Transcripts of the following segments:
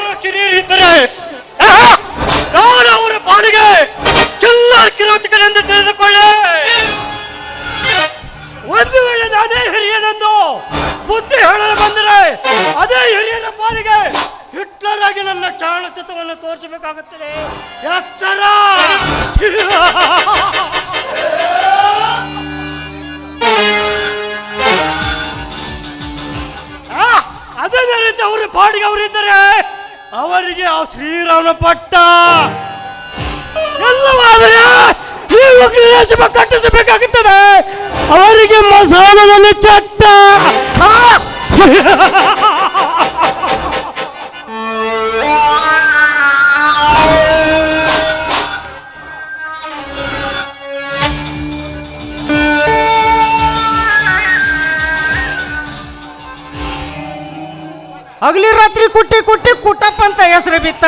ಯಾರ ಕಿರಿಯರಿದ್ದರೆ! ನಾನು ಅವರ ಪಾಲಿಗೆ ಕಿಲ್ಲರ್ ಕಿರಾತಕನೆಂದು ತಿಳಿದುಕೊಳ್ಳೆ. ಒಂದು ವೇಳೆ ನಾನೇ ಹಿರಿಯನೆಂದು ಬುದ್ಧಿ ಹೇಳಲು ಬಂದರೆ ಅದೇ ಹಿರಿಯರ ಪಾಲಿಗೆ ಹಿಟ್ಲರ್ ಆಗಿ ನನ್ನ ಚಾಣಚತ್ವವನ್ನು ತೋರಿಸಬೇಕಾಗುತ್ತದೆ. ಆ, ಅದೇ ರೀತಿ ಅವರ ಪಾಡಿಗೆ ಅವರಿದ್ದರೆ ಅವರಿಗೆ ಆ ಶ್ರೀರಾಮನ ಪಟ್ಟ. ಎಲ್ಲವಾದರೆ ಈ ಉಗ್ರದೇಶ ಕಟ್ಟಿಸಬೇಕಾಗುತ್ತದೆ. ಅವರಿಗೆ ಮಸಾಲದಲ್ಲಿ ಚಟ್ಟ. ಹಗಲಿ ರಾತ್ರಿ ಕುಟ್ಟಿ ಕುಟ್ಟಿ ಕುಟ್ಟಪ್ಪ ಅಂತ ಹೆಸರು ಬಿತ್ತ.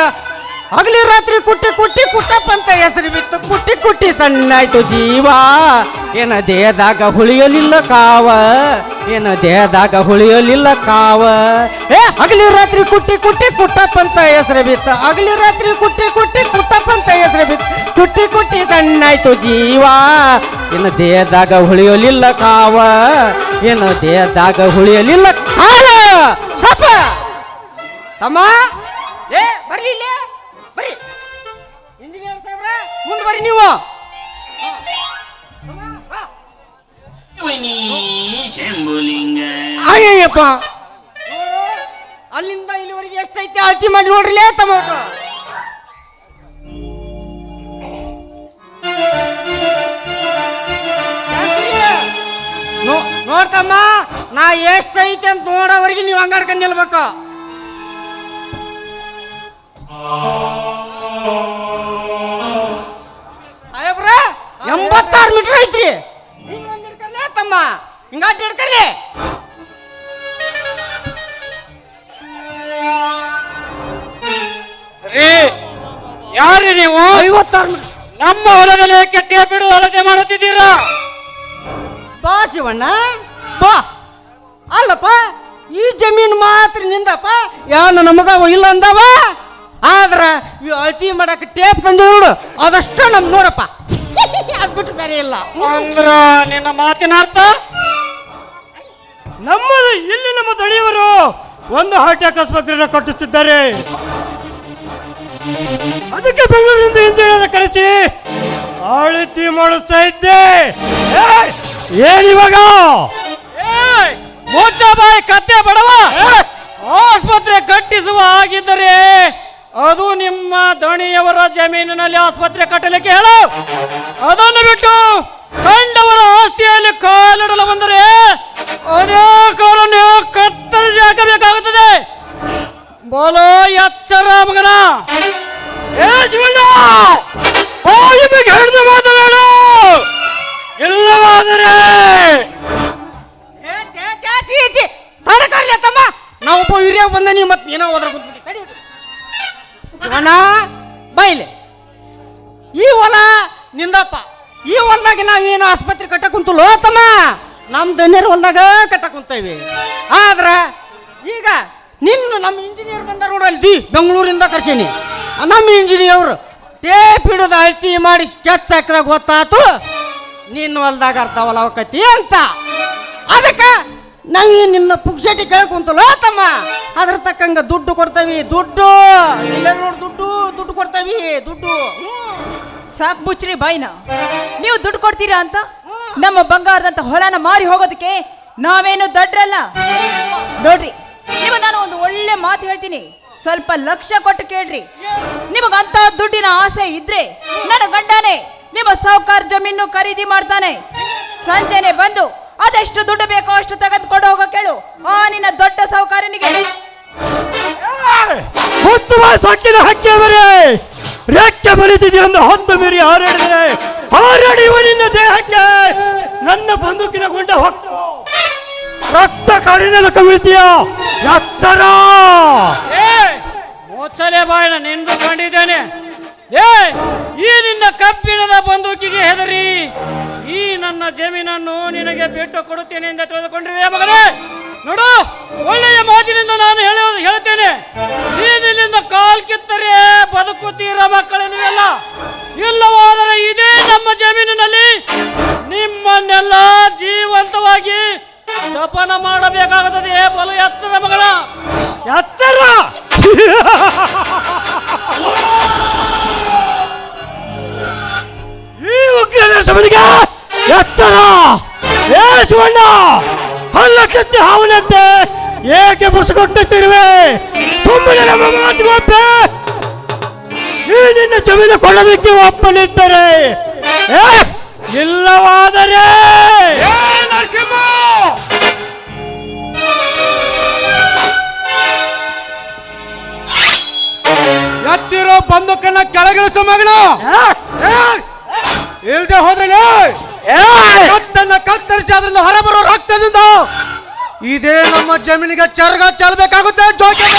ಹಗಲಿ ರಾತ್ರಿ ಕುಟ್ಟಿ ಕುಟ್ಟಿ ಕುಟ್ಟಪ್ಪ ಅಂತ ಹೆಸರು ಬಿತ್ತು. ಕುಟ್ಟಿ ಕುಟ್ಟಿ ಸಣ್ಣಾಯ್ತು ಜೀವ. ಏನ ದೇಹದಾಗ ಹುಳಿಯಲಿಲ್ಲ ಕಾವ. ಏನ ದೇಹದಾಗ ಹುಳಿಯಲಿಲ್ಲ ಕಾವ. ಏ, ಹಗಲಿ ರಾತ್ರಿ ಕುಟ್ಟಿ ಕುಟ್ಟಿ ಕುಟ್ಟಪ್ಪ ಅಂತ ಹೆಸರು ಬಿತ್ತ. ಹಗಲಿ ರಾತ್ರಿ ಕುಟ್ಟಿ ಕುಟ್ಟಿ ಕುಟ್ಟಪ್ಪ ಅಂತ ಹೆಸರು ಬಿತ್ತು. ಕುಟ್ಟಿ ಕುಟ್ಟಿ ಸಣ್ಣಾಯ್ತು ಜೀವ. ಏನ ದೇಹದಾಗ ಹುಳಿಯಲಿಲ್ಲ ಕಾವ. ಏನ ದೇಹದಾಗ ಹುಳಿಯಲಿಲ್ಲ ಕಾವ. ಸಪ ತಮ್ಮ? ಏ ಬರ್ಲಿ ಇಲ್ಲೇ. ಬರ್ರಿ. ಇಂಜಿನಿಯರ್ ಸಾಹೇಬ್ರ, ಮುಂದೆ ಬರ್ರಿ ನೀವು. ಶಂಭುಲಿಂಗ ಅಯ್ಯಪ್ಪ ಅಲ್ಲಿಂದ ಇಲ್ಲಿವರೆಗೆ ಎಷ್ಟೈತೆ ಅಳತಿ ಮಾಡಿ ನೋಡ್ರಿಲೇ ಟೊಮೊಟೊ ನೋಡ್ತಮ್ಮ, ನಾ ಎಷ್ಟೈತೆ ಅಂತ ನೋಡೋವರೆಗೆ ನೀವು ಹಂಗಾಡ್ಕೊಂಡು ನಿಲ್ಬೇಕು. ಎಂಬತ್ತಾರು ಮೀಟರ್ ಐತ್ರಿ. ಹಿಂಗ್ ಒಂದ್ ಹಿಡ್ಕರ್ಲೆ ತಮ್ಮ. ಹಿಂಗಾಟ್ ಹಿಡ್ಕರ್ಲಿ. ರೀ ಯಾರು ನೀವು? ಐವತ್ತಾರು ಮೀಟರ್. ನಮ್ಮ ಹೊಲದಲ್ಲಿ ಕೆಟ್ಟ ಬಿಡು ಅಳತೆ ಮಾಡುತ್ತಿದ್ದೀರಾ? ಬಾ ಶಿವಣ್ಣ ಬಾ. ಅಲ್ಲಪ್ಪ ಈ ಜಮೀನು ಮಾತ್ರ ನಿಂದಪ್ಪ. ಯಾವನು ನಮಗ ಇಲ್ಲ ಅಂದವ. ಆದ್ರ ಈ ಅಳತಿ ಮಾಡಕ್ಕೆ ಟೇಪ್ ತಂದು ನೋಡು. ಅದಷ್ಟು ನಮ್ ನೋಡಪ್ಪ. ಅದ್ ಬಿಟ್ಟು ಬೇರೆ ಇಲ್ಲ. ಅಂದ್ರ ನಿನ್ನ ಮಾತಿನ ಅರ್ಥ? ನಮ್ಮದು ಇಲ್ಲಿ ನಮ್ಮ ದಣಿಯವರು ಒಂದು ಹಾರ್ಟ್ ಅಟ್ಯಾಕ್ ಆಸ್ಪತ್ರೆಯನ್ನು ಕಟ್ಟಿಸುತ್ತಿದ್ದಾರೆ ಅದಕ್ಕೆ ಬೆಂಗಳೂರಿನಿಂದ ಇಂಜಿನಿಯರ್ ಕರೆಸಿ ಆಳಿತಿ ಮಾಡಿಸ್ತಾ ಇದ್ದೆ. ಏಯ್! ಏನಿವಾಗ ಬಾಯಿ ಕತ್ತೆ ಬಡವ. ಆಸ್ಪತ್ರೆ ಕಟ್ಟಿಸುವ ಹಾಗಿದ್ದರೆ ಅದು ನಿಮ್ಮ ದಣಿಯವರ ಜಮೀನಿನಲ್ಲಿ ಆಸ್ಪತ್ರೆ ಕಟ್ಟಲಿಕ್ಕೆ ಹೇಳು. ಅದನ್ನು ಬಿಟ್ಟು ಕಂಡವರ ಆಸ್ತಿಯಲ್ಲಿ ಕಾಲಿಡಲು ಬಂದರೆ ಅದೇ ಕಾಲನ್ನು ಕತ್ತರಿಸಿ ಹಾಕಬೇಕಾಗುತ್ತದೆ. ಬೋಲೋ, ಎಚ್ಚರ ಮಗನ. ಹಿಡಿದು ಮಾತನಾಡು ಇಲ್ಲವಾದರೆ ತಮ್ಮ. ತಮ್ಮ ಒಬ್ಬ ಹಿರಿಯ ಬಂದ ನೀವು ಮತ್ತೆ ಏನೋ ಹೋದ್ರ ಶಿವಣ್ಣ ಬೈಲೆ. ಈ ಹೊಲ ನಿಂದಪ್ಪ. ಈ ಹೊಲದಾಗ ನಾವೇನು ಆಸ್ಪತ್ರೆ ಕಟ್ಟಕ್ಕೆ ಕುಂತಲ್ಲೋ ತಮ್ಮ ನಮ್ಮ ದಣ್ಯರ ಹೊಲದಾಗ ಕಟ್ಟ ಕುಂತೇವಿ ಆದ್ರ ಈಗ ನಿನ್ನ ನಮ್ಮ ಇಂಜಿನಿಯರ್ ಬಂದ ನೋಡು ದಿ ಬೆಂಗಳೂರಿಂದ ಕರ್ಸೀನಿ. ನಮ್ಮ ಇಂಜಿನಿಯರ್ ಟೇಪ್ ಹಿಡಿದು ಅಳ್ತಿ ಮಾಡಿ ಸ್ಕೆಚ್ ಹಾಕಿದಾಗ ಗೊತ್ತಾತು, ನಿನ್ನ ಹೊಲ್ದಾಗ ಅರ್ಥ ಹೊಲವಕತಿ ಅಂತ. ಅದಕ್ಕೆ ನಾವೇನು ನಿನ್ನ ಪುಕ್ಸಟಿ ಕೇಳಕ್ ಕುಂತಲ್ಲ ತಮ್ಮ. ಅದ್ರ ತಕ್ಕಂಗ ದುಡ್ಡು ಕೊಡ್ತೇವಿ, ದುಡ್ಡು. ಇಲ್ಲ ನೋಡಿ, ದುಡ್ಡು ದುಡ್ಡು ಕೊಡ್ತೇವಿ, ದುಡ್ಡು. ಸಾಕು ಮುಚ್ಚ್ರಿ ಬಾಯ್ನ. ನೀವು ದುಡ್ಡು ಕೊಡ್ತೀರಾ ಅಂತ? ನಮ್ಮ ಬಂಗಾರದಂತ ಹೊಲನ ಮಾರಿ ಹೋಗೋದಕ್ಕೆ ನಾವೇನು ದಡ್ರಲ್ಲ? ನೋಡ್ರಿ, ನಿಮಗೆ ನಾನು ಒಂದು ಒಳ್ಳೆ ಮಾತು ಹೇಳ್ತೀನಿ. ಸ್ವಲ್ಪ ಲಕ್ಷ್ಯ ಕೊಟ್ಟು ಕೇಳ್ರಿ. ನಿಮಗಂತ ದುಡ್ಡಿನ ಆಸೆ ಇದ್ರೆ ನನ್ನ ಗಂಡನೇ ನಿಮ್ಮ ಸಾಹುಕಾರ ಜಮೀನು ಖರೀದಿ ಮಾಡ್ತಾನೆ. ಸಂಜೆನೆ ಬಂದು ಅದೆಷ್ಟು ದುಡ್ಡು ಬೇಕೋ ಅಷ್ಟು ತೆಗೆದುಕೊಂಡು ಹೋಗೋ ಕೇಳು. ಆ ನಿನ್ನ ದೊಡ್ಡ ಸಾಹುಕಾರನಿಗೆ ಹೊತ್ತು ಸೊಕ್ಕಿನ ಹಕ್ಕಿ ಬರೇ. ರೆಕ್ಕೆ ಬಲಿತಿದೆ ಒಂದು ಹಂತ ಮೀರಿ ಹಾರಾಡಿದರೆ. ಹಾರಾಡಿಯುವ ನಿನ್ನ ದೇಹಕ್ಕೆ ನನ್ನ ಬಂದೂಕಿನ ಗುಂಡ ಹೊಕ್ಕು. ರಕ್ತ ಕರಿನೆಲ ಕವಿತೀಯ ಎಚ್ಚರ ಏ ಮೋಚಲೆ ಬಾಯನ ನಿಂದು ಕಂಡಿದ್ದೇನೆ. ಏ, ಈ ನಿನ್ನ ಕಬ್ಬಿಣದ ಬಂದೂಕಿಗೆ ಹೆದರಿ. ಈ ನನ್ನ ಜಮೀನನ್ನು ನಿನಗೆ ಬಿಟ್ಟು ಕೊಡುತ್ತೇನೆ ಎಂದು ತಿಳಿದುಕೊಂಡಿವೆ ಮಗನೇ. ನೋಡು, ಒಳ್ಳೆಯ ಮಾತಿನಿಂದ ನಾನು ಹೇಳುವುದು ಹೇಳುತ್ತೇನೆ. ನೀನಿಲ್ಲಿಂದ ಕಾಲ್ ಕಿತ್ತರೆ ಬದುಕುತ್ತೀರ ಮಕ್ಕಳಿಲ್ವೆಲ್ಲ ಇಲ್ಲವಾದರೆ ಇದೇ ನಮ್ಮ ಜಮೀನಿನಲ್ಲಿ ನಿಮ್ಮನ್ನೆಲ್ಲ ಜೀವಂತವಾಗಿ ದಪನ ಮಾಡಬೇಕಾಗುತ್ತದೆ. ಬಲು ಎತ್ತದ ಮಗಳ. ಶಿವಣ್ಣ ಹಲ್ಲ ಕೆತ್ತಿ ಹಾವನಂತೆ! ಏಕೆ ಬುರ್ಸ್ಕೊಟ್ಟಿರುವೆ ಸುಮ್ಮನೆ ನಮ್ಮ ಮಾತುಗೊಪ್ಪೆ ನೀ ನಿನ್ನ ಜಮೀನು ಕೊಡೋದಕ್ಕೆ ಒಪ್ಪಲಿದ್ದರೆ? ಏ ಇಲ್ಲವಾದರೆ? ಎತ್ತಿರೋ ಬಂದೂಕನ್ನ ಕೆಳಗಿಳಿಸ ಮಗಳು ಇಲ್ದೆ ಹೋದ್ರೆ ಕತ್ತನ್ನ ಕತ್ತರಿಸಿ ಅದರಿಂದ ಹೊರಬರೋ ರಕ್ತದಿಂದ ಇದೇ ನಮ್ಮ ಜಮೀನಿಗೆ ಚರ್ಗ ಚಲಬೇಕಾಗುತ್ತೆ ಜೋಕೆ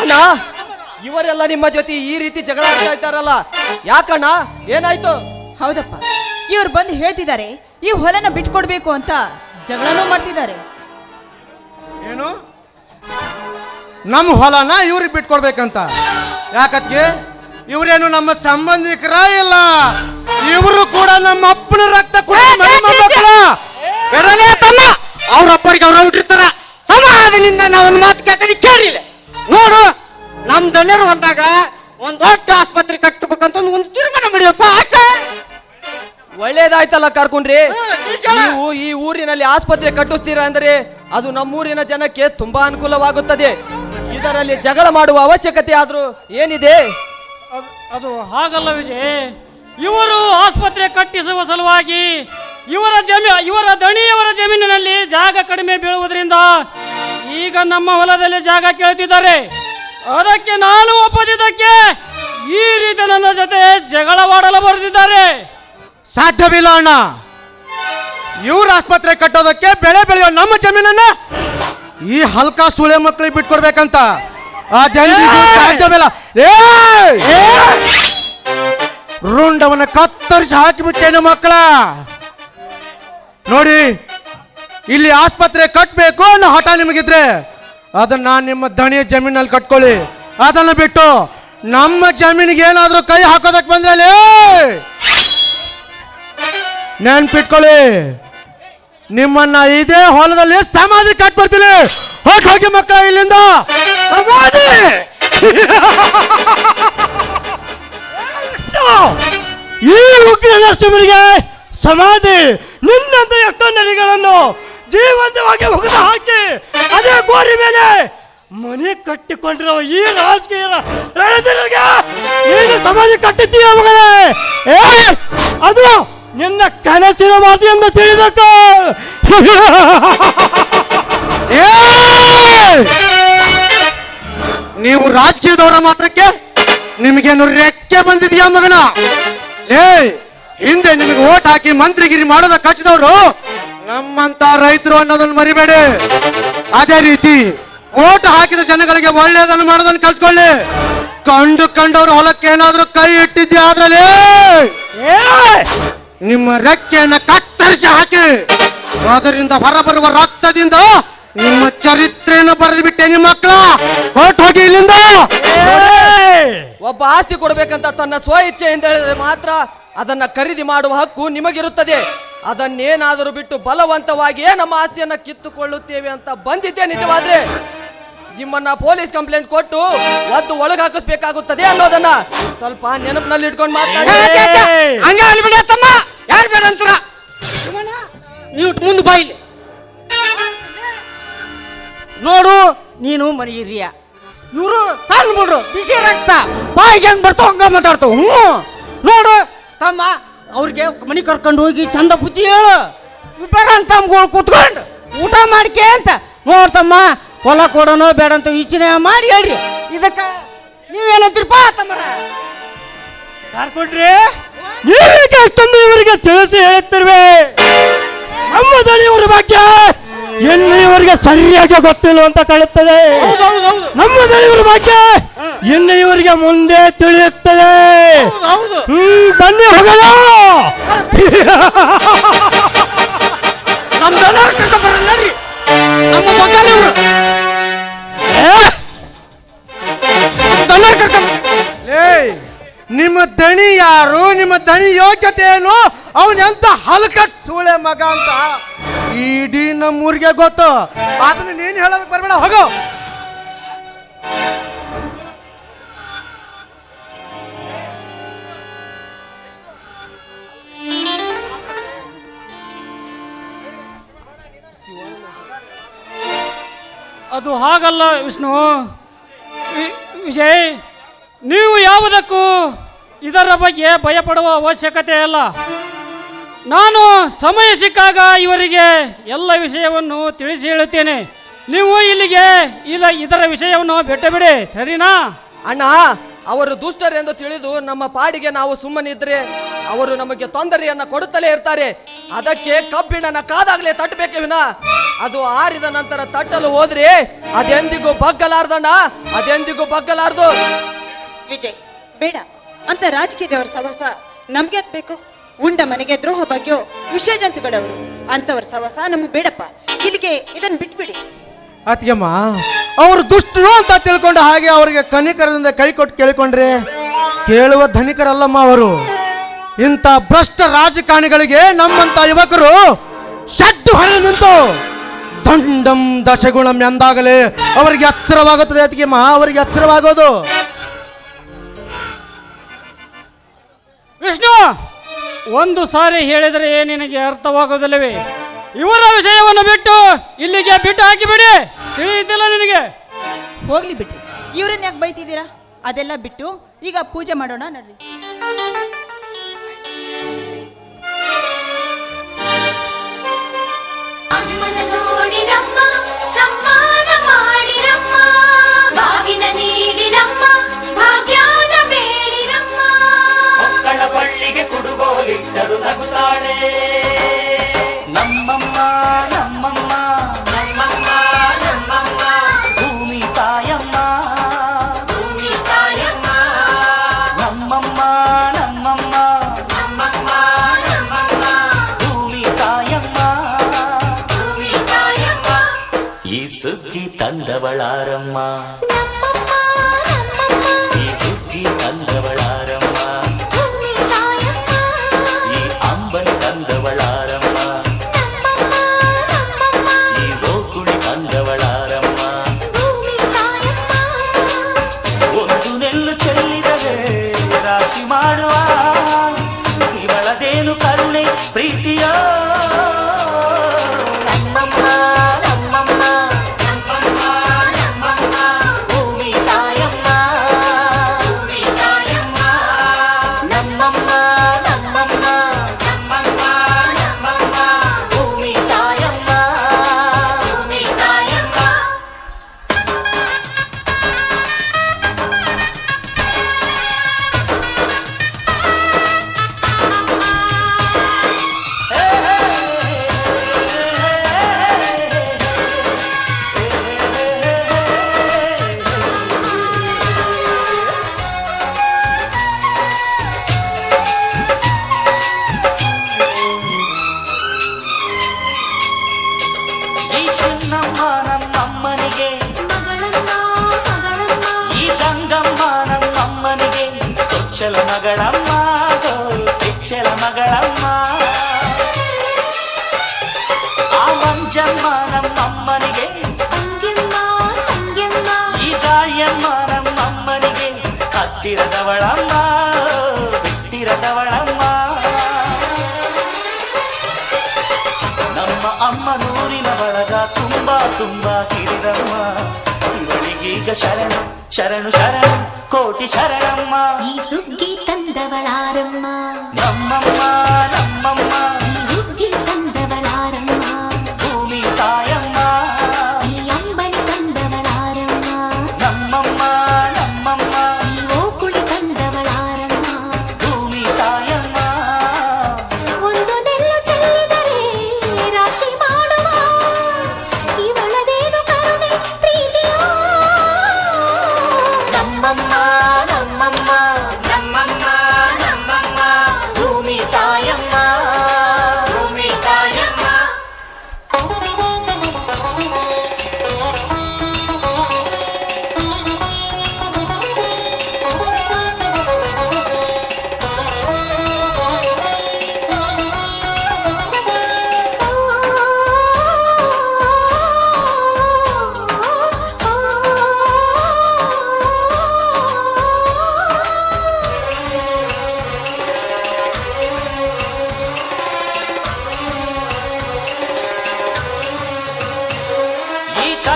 ಅಣ್ಣ ಇವರೆಲ್ಲ ನಿಮ್ಮ ಜೊತೆ ಈ ರೀತಿ ಜಗಳ ಆಡ್ತಾ ಇದ್ದಾರಲ್ಲ ಯಾಕಣ್ಣ? ಏನಾಯ್ತು? ಹೌದಪ್ಪ. ಇವ್ರು ಬಂದು ಹೇಳ್ತಿದ್ದಾರೆ ಈ ಹೊಲನ ಬಿಟ್ಕೊಡ್ಬೇಕು ಅಂತ ಜಗಳನೂ ಮಾಡ್ತಿದ್ದಾರೆ. ಏನು? ನಮ್ಮ ಹೊಲನ ಇವ್ರಿಗೆ ಬಿಟ್ಕೊಡ್ಬೇಕಂತ. ಯಾಕತ್ಗೆ? ಇವ್ರೇನು ನಮ್ಮ ಸಂಬಂಧಿಕರ ಇಲ್ಲ? ಇವರು ಕೂಡ ನಮ್ಮ ಅಪ್ಪನ ರಕ್ತ ಬೇಡನೇ ತಮ್ಮ ಅವ್ರೊಬ್ಬರಿಗೆ ಅವ್ರ ಹುಟ್ಟಿರ್ತಾರ. ಸಮಾಧಾನದಿಂದ ನಾವು ಒಂದು ಮಾತು ಕೇಳ್ತೀನಿ ಕೇಳಿಲ್ಲ ನೋಡು ನಮ್ ದಣ್ಯರು ಬಂದಾಗ ಒಂದ್ ದೊಡ್ಡ ಆಸ್ಪತ್ರೆ ಕಟ್ಟಬೇಕಂತ ಒಂದು ತೀರ್ಮಾನ ಮಾಡಿದಪ್ಪ ಅಷ್ಟೇ. ಒಳ್ಳೇದಾಯ್ತಲ್ಲ ಕರ್ಕೊಂಡ್ರಿ. ನೀವು ಈ ಊರಿನಲ್ಲಿ ಆಸ್ಪತ್ರೆ ಕಟ್ಟಿಸ್ತೀರಾ ಅಂದ್ರೆ ಅದು ನಮ್ಮೂರಿನ ಜನಕ್ಕೆ ತುಂಬಾ ಅನುಕೂಲವಾಗುತ್ತದೆ. ಇದರಲ್ಲಿ ಜಗಳ ಮಾಡುವ ಅವಶ್ಯಕತೆ ಆದ್ರೂ ಏನಿದೆ? ಅದು- ಹಾಗಲ್ಲ ವಿಜಯ್. ಇವರು ಆಸ್ಪತ್ರೆ ಕಟ್ಟಿಸುವ ಸಲುವಾಗಿ ಇವರ ಜಮೀ, ಇವರ ದಣಿಯವರ ಜಮೀನಿನಲ್ಲಿ ಜಾಗ ಕಡಿಮೆ ಬೀಳುವುದರಿಂದ ಈಗ ನಮ್ಮ ಹೊಲದಲ್ಲಿ ಜಾಗ ಕೇಳುತ್ತಿದ್ದಾರೆ. ಅದಕ್ಕೆ ನಾನು ಒಪ್ಪದಿದ್ದಕ್ಕೆ ಈ ರೀತಿ ನನ್ನ ಜೊತೆ ಜಗಳವಾಡಲು ಬರೆದಿದ್ದಾರೆ ಸಾಧ್ಯವಿಲ್ಲ ಅಣ್ಣ. ಇವ್ರ ಆಸ್ಪತ್ರೆ ಕಟ್ಟೋದಕ್ಕೆ ಬೆಳೆ ಬೆಳೆಯೋ ನಮ್ಮ ಜಮೀನನ್ನ ಈ ಹಲ್ಕ ಸುಳೆ ಮಕ್ಕಳಿಗೆ ಬಿಟ್ಕೊಡ್ಬೇಕಂತ ಅದೆಂದಿಗೂ ಸಾಧ್ಯವಿಲ್ಲ ಏ ರುಂಡವನ್ನ ಕತ್ತರಿಸಿ ಹಾಕಿಬಿಟ್ಟೇನು ಮಕ್ಕಳ. ನೋಡಿ ಇಲ್ಲಿ ಆಸ್ಪತ್ರೆ ಕಟ್ಟಬೇಕು ಅನ್ನೋ ಹಠ ನಿಮಗಿದ್ರೆ ಅದನ್ನ ನಿಮ್ಮ ದಣಿಯ ಜಮೀನಲ್ಲಿ ಕಟ್ಕೊಳ್ಳಿ. ಅದನ್ನ ಬಿಟ್ಟು ನಮ್ಮ ಜಮೀನಿಗೆ ಏನಾದ್ರೂ ಕೈ ಹಾಕೋದಕ್ಕೆ ಬಂದ್ರೆ ನೆನ್ಪಿಟ್ಕೊಳ್ಳಿ. ನಿಮ್ಮನ್ನ ಇದೇ ಹೊಲದಲ್ಲಿ ಸಮಾಧಿ ಕಟ್ಬಿಡ್ತೀನಿ. ಹೋಗಿ ಹೋಗಿ ಮಕ್ಕಳ, ಇಲ್ಲಿಂದ ಸಮಾಧಿ ಈ ಉಗ್ರ ಸಮಾಧಿ, ನಿನ್ನಂತ ಎಕ್ಕನರಿಗಳನ್ನು ಜೀವಂತವಾಗಿ ಹೊಗೆದು ಹಾಕಿ, ಅದೇ ಗೋರಿ ಮೇಲೆ ಮನೆ ಕಟ್ಟಿಕೊಂಡಿರೋ ಈ ರಾಜಕೀಯ ರಣಧೀರರಿಗೆ ಸಮಾಧಿ ಕಟ್ಟಿದ್ದೀಯ ಮಗನೇ ಏ, ಅದು ನಿನ್ನ ಕನಸಿನ ಮಾತು ಎಂದು ತಿಳಿದಕ್ಕ! ನೀವು ರಾಜಕೀಯದವರ ಮಾತ್ರಕ್ಕೆ ನಿಮಗೇನು ರೆಕ್ಕೆ ಬಂದಿದೆಯಾ ಮಗನ? ಏ ಹಿಂದೆ ನಿಮಗೆ ಓಟ್ ಹಾಕಿ ಮಂತ್ರಿಗಿರಿ ಮಾಡೋದ ಕಚ್ಚಿದವರು? ನಮ್ಮಂತ ರೈತರು ಅನ್ನೋದನ್ನ ಮರಿಬೇಡಿ. ಅದೇ ರೀತಿ ಓಟ್ ಹಾಕಿದ ಜನಗಳಿಗೆ ಒಳ್ಳೆಯದನ್ನು ಮಾಡೋದನ್ನ ಕಲ್ತ್ಕೊಳ್ಳಿ. ಕಂಡು ಕಂಡವ್ರ ಹೊಲಕ್ಕೆ ಏನಾದ್ರೂ ಕೈ ಇಟ್ಟಿದ್ಯಾ ಆದ್ರಲ್ಲಿ ನಿಮ್ಮ ರೆಕ್ಕೆಯನ್ನ ಕತ್ತರಿಸಿ ಹಾಕಿ. ಅದರಿಂದ ಹೊರಬರುವ ರಕ್ತದಿಂದ ನಿಮ್ಮ ಚರಿತ್ರೆಯನ್ನ ಬರೆದು ಬಿಟ್ಟೆ ನಿಮ್ಮ ಮಕ್ಕಳ. ಹೊರಟು ಹೋಗಿ ಇಲ್ಲಿಂದ. ಒಬ್ಬ ಆಸ್ತಿ ಕೊಡಬೇಕಂತ ತನ್ನ ಸ್ವ ಇಚ್ಛೆಯಿಂದ ಹೇಳಿದ್ರೆ ಮಾತ್ರ ಅದನ್ನ ಖರೀದಿ ಮಾಡುವ ಹಕ್ಕು ನಿಮಗಿರುತ್ತದೆ. ಅದನ್ನೇನಾದರೂ ಬಿಟ್ಟು ಬಲವಂತವಾಗಿಯೇ ನಮ್ಮ ಆಸ್ತಿಯನ್ನ ಕಿತ್ತುಕೊಳ್ಳುತ್ತೇವೆ ಅಂತ ಬಂದಿದ್ದೆ ನಿಜವಾದ್ರೆ. ನಿಮ್ಮನ್ನ ಪೊಲೀಸ್ ಕಂಪ್ಲೇಂಟ್ ಕೊಟ್ಟು ಒದ್ದು ಒಳಗೆ ಹಾಕಿಸ್ಬೇಕಾಗುತ್ತದೆ ಅನ್ನೋದನ್ನ ಸ್ವಲ್ಪ ನೆನಪಿನಲ್ಲಿ ಇಟ್ಕೊಂಡು ಮಾತಾಡಿ ಮರಿ ಹಿರಿಯ ಇವರು ಸಣ್ಣ ಬಿಡ್ರು ಬಿಸಿ ರಕ್ತ. ಬಾಯಿಗೆ ಹೆಂಗ್ ಬರ್ತಾವ ಹಂಗ ಮಾತಾಡ್ತಾವ. ಹ್ಞೂ. ನೋಡು ತಮ್ಮ ಅವ್ರಿಗೆ ಮನೆ ಕರ್ಕೊಂಡು ಹೋಗಿ ಚಂದ ಬುದ್ಧಿ ಹೇಳು. ಇಬ್ಬರ ತಮ್ಗಳು ಕೂತ್ಕೊಂಡು ಊಟ ಮಾಡ್ಕೆ ಅಂತ. ನೋಡ್ತಮ್ಮ ಹೊಲ ಕೊಡೋಣ ಬೇಡ ಅಂತ ಯೋಚನೆ ಮಾಡಿ ಹೇಳ್ರಿ. ಇದಕ್ಕ ನೀವೇನಂತೀರಪ್ಪ ತಮ್ಮರ. ಕರ್ಕೊಂಡ್ರಿ ನೀವೀಗ ಅಷ್ಟೊಂದು ಇವರಿಗೆ ತಿಳಿಸಿ ಹೇಳುತ್ತಿರುವೆ. ನಮ್ಮ ದಣಿಯವರ ಬಗ್ಗೆ ಇನ್ನು ಸರಿಯಾಗಿ ಗೊತ್ತಿಲ್ಲ ಅಂತ ಕಳುತ್ತದೆ ನಮ್ಮ ದೈವರ ಬಗ್ಗೆ ಇನ್ನು ಮುಂದೆ ತಿಳಿಯುತ್ತದೆ? ಹ್ಮ್ ಬನ್ನಿ ಹೋಗಲ್ಲ ಏಯ್. ನಿಮ್ಮ ದಣಿ ಯಾರು? ನಿಮ್ಮ ದಣಿ ಯೋಗ್ಯತೆ ಏನು ಅವನ ಎಂತ ಹಲಕಟ್ ಸೂಳೆ ಮಗ ಅಂತ? ಇಡೀ ನಮ್ಮೂರಿಗೆ ಗೊತ್ತು. ಅದನ್ನ ನೀನು ಹೇಳೋದಕ್ಕೆ ಬರಬೇಡ, ಹೋಗೋ. ಅದು ಹಾಗಲ್ಲ ವಿಷ್ಣು. ವಿಜಯ್, ನೀವು ಯಾವುದಕ್ಕೂ ಇದರ ಬಗ್ಗೆ ಭಯಪಡುವ ಅವಶ್ಯಕತೆ ಇಲ್ಲ. ನಾನು ಸಮಯ ಸಿಕ್ಕಾಗ ಇವರಿಗೆ ಎಲ್ಲ ವಿಷಯವನ್ನು ತಿಳಿಸಿ ಹೇಳುತ್ತೇನೆ. ನೀವು ಇಲ್ಲಿಗೆ ಇಲ್ಲ ಇದರ ವಿಷಯವನ್ನು ಬಿಟ್ಟು ಬಿಡಿ ಸರಿನಾ? ಅಣ್ಣ ಅವರು ದುಷ್ಟರೆಂದು ತಿಳಿದು ನಮ್ಮ ಪಾಡಿಗೆ ನಾವು ಸುಮ್ಮನಿದ್ರೆ ಅವರು ನಮಗೆ ತೊಂದರೆಯನ್ನ ಕೊಡುತ್ತಲೇ ಇರ್ತಾರೆ. ಅದಕ್ಕೆ ಕಬ್ಬಿಣನ ಕಾದಾಗಲೇ ತಟ್ಟಬೇಕು ವಿನ. ಅದು ಆರಿದ ನಂತರ ತಟ್ಟಲು ಹೋದ್ರೆ ಅದೆಂದಿಗೂ ಬಗ್ಗಲಾರ್ದಣ್ಣ ಅದೆಂದಿಗೂ ಬಗ್ಗಲಾರ್ದು. ವಿಜಯ್ ಬೇಡ. ಅಂತ ರಾಜಕೀಯದವರ ಸವಾಸ ನಮ್ಗೆ ಬೇಕು? ಉಂಡ ಮನೆಗೆ ದ್ರೋಹ ಬಗ್ಗೆ ವಿಷಯ ಜಂತುಗಳವರು. ಅಂತವ್ರ ಸವಾಸ ನಮ್ಗೆ ಬೇಡಪ್ಪ. ಇಲ್ಲಿಗೆ ಇದನ್ನ ಬಿಟ್ಬಿಡಿ. ಅತ್ಯಮ್ಮ ಅವರು ದುಷ್ಟರು ಅಂತ ತಿಳ್ಕೊಂಡು ಹಾಗೆ ಅವರಿಗೆ ಕನಿಕರದಿಂದ ಕೈ ಕೊಟ್ಟು ಕೇಳಿಕೊಂಡ್ರೆ? ಕೇಳುವ ಧನಿಕರಲ್ಲಮ್ಮ ಅವರು. ಇಂಥ ಭ್ರಷ್ಟ ರಾಜಕಾರಣಿಗಳಿಗೆ ನಮ್ಮಂತ ಯುವಕರು ಶಡ್ಡು ಹೊಳೆ ನಿಂತು. ದಂಡಂ ದಶಗುಣಂ ಎಂದಾಗಲೇ ಅವರಿಗೆ ಎಚ್ಚರವಾಗುತ್ತದೆ ಅತ್ಗೆಮ್ಮ ಅವರಿಗೆ ಎಚ್ಚರವಾಗೋದು ವಿಷ್ಣು ಒಂದು ಸಾರಿ ಹೇಳಿದರೆ ನಿನಗೆ ಅರ್ಥವಾಗೋದಿಲ್ಲವೇ? ಇವರ ವಿಷಯವನ್ನು ಬಿಟ್ಟು ಇಲ್ಲಿಗೆ ಬಿಟ್ಟು ಹಾಕಿಬಿಡಿ. ತಿಳಿಯುತ್ತಿಲ್ಲ ನಿನಗೆ. ಹೋಗ್ಲಿ ಬಿಟ್ಟು ಇವರನ್ನ ಯಾಕೆ ಬೈತಿದ್ದೀರಾ? ಅದೆಲ್ಲ ಬಿಟ್ಟು ಈಗ ಪೂಜೆ ಮಾಡೋಣ ನಡ್ರಿ. ಅಮ್ಮನ ನೋಡಿರಮ್ಮ ಬುದ್ಧಿ ಈ ಚಿನ್ನಮ್ಮ ನಮ್ಮಮ್ಮನಿಗೆ ಈ ಗಂಗಮ್ಮ ನಮ್ಮಮ್ಮನಿಗೆ ಚೊಚ್ಚಲ ಮಗಳಮ್ಮ ಹೆಚ್ಚಲ ಮಗಳಮ್ಮ. ಆ ಮಂಜಮ್ಮ ನಮ್ಮಮ್ಮನಿಗೆ ತಂಗ್ಯಮ್ಮ ತಂಗ್ಯಮ್ಮ ಈ ಗಾಯಮ್ಮ ನಮ್ಮಮ್ಮನಿಗೆ ಹತ್ತಿರದವಳಮ್ಮ ಬಿಟ್ಟಿರದವಳಮ್ಮ. ನಮ್ಮ ಅಮ್ಮ ನೂರಿನ ಬಳಗ ತುಂಬಾ ತುಂಬಾ ಕಿರಿದಮ್ಮ ಇವಳಿಗೀಗ ಶರಣು ಶರಣು ಶರಣು ಕೋಟಿ ಶರಣಮ್ಮ ಈ ಸುಗ್ಗಿ ತಂದವಳಾರಮ್ಮ ನಮ್ಮಮ್ಮ ನಮ್ಮಮ್ಮ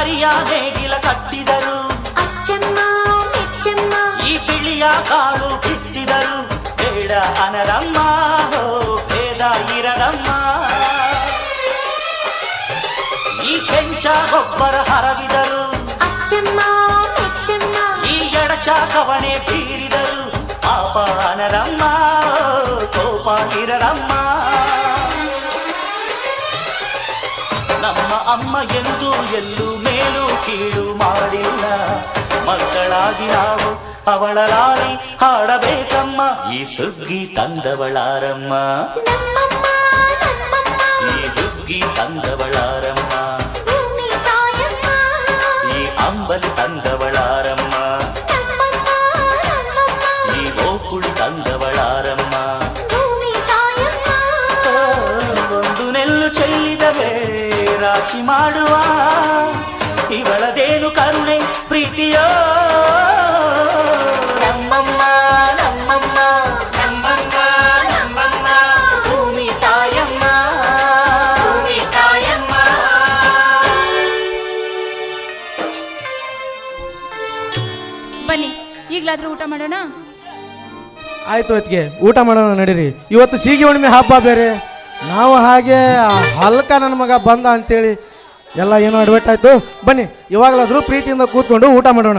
ಮಡಿಯ ನೇಗಿಲ ಕಟ್ಟಿದರು ಅಚ್ಚಮ್ಮ ಮೆಚ್ಚಮ್ಮ ಈ ಬಿಳಿಯ ಕಾಳು ಬಿತ್ತಿದರು ಬೇಡ ಅನರಮ್ಮ ಹೋ ಭೇದ ಇರರಮ್ಮ ಈ ಕೆಂಚ ಗೊಬ್ಬರ ಹರವಿದರು ಅಚ್ಚಮ್ಮ ಮೆಚ್ಚಮ್ಮ ಈ ಎಡಚ ಕವನೆ ಬೀರಿದರು ಪಾಪ ಅನರಮ್ಮ ಕೋಪ ಇರರಮ್ಮ ನಮ್ಮ ಅಮ್ಮ ಎಂದು ಎಲ್ಲೂ ಮೇಲು ಕೀಳು ಮಾಡಿಲ್ಲ. ಮಕ್ಕಳಾಗಿ ನಾವು ಅವಳ ಲಾಲಿ ಹಾಡಬೇಕಮ್ಮ. ಈ ಸುಗ್ಗಿ ತಂದವಳಾರಮ್ಮ. ಈ ಸುಗ್ಗಿ ತಂದವಳಾರಮ್ಮ ಮಾಡುವ? ಇವಳದೇನು ಕರುಣೆ ಪ್ರೀತಿಯೋ? ನಮ್ಮಮ್ಮ ನಮ್ಮಮ್ಮ ನಮ್ಮಮ್ಮ ನಮ್ಮಮ್ಮ. ಭೂಮಿ ತಾಯಮ್ಮ ಭೂಮಿ ತಾಯಮ್ಮ. ಬನ್ನಿ ಈಗಲಾದ್ರೂ ಊಟ ಮಾಡೋಣ? ಆಯ್ತು ಹೊತ್ತಿಗೆ ಊಟ ಮಾಡೋಣ ನಡೀರಿ. ಇವತ್ತು ಸೀಗಿ ಹುಣ್ಣಿಮೆ ಹಬ್ಬ ಬೇರೆ. ನಾವು ಹಾಗೆ ಹಲ್ಕ ನನ್ನ ಮಗ ಬಂದ ಅಂತೇಳಿ ಎಲ್ಲ ಏನೋ ಅಡ್ವರ್ಟ್ ಆಯ್ತು? ಬನ್ನಿ ಇವಾಗಲಾದರೂ ಪ್ರೀತಿಯಿಂದ ಕೂತ್ಕೊಂಡು ಊಟ ಮಾಡೋಣ.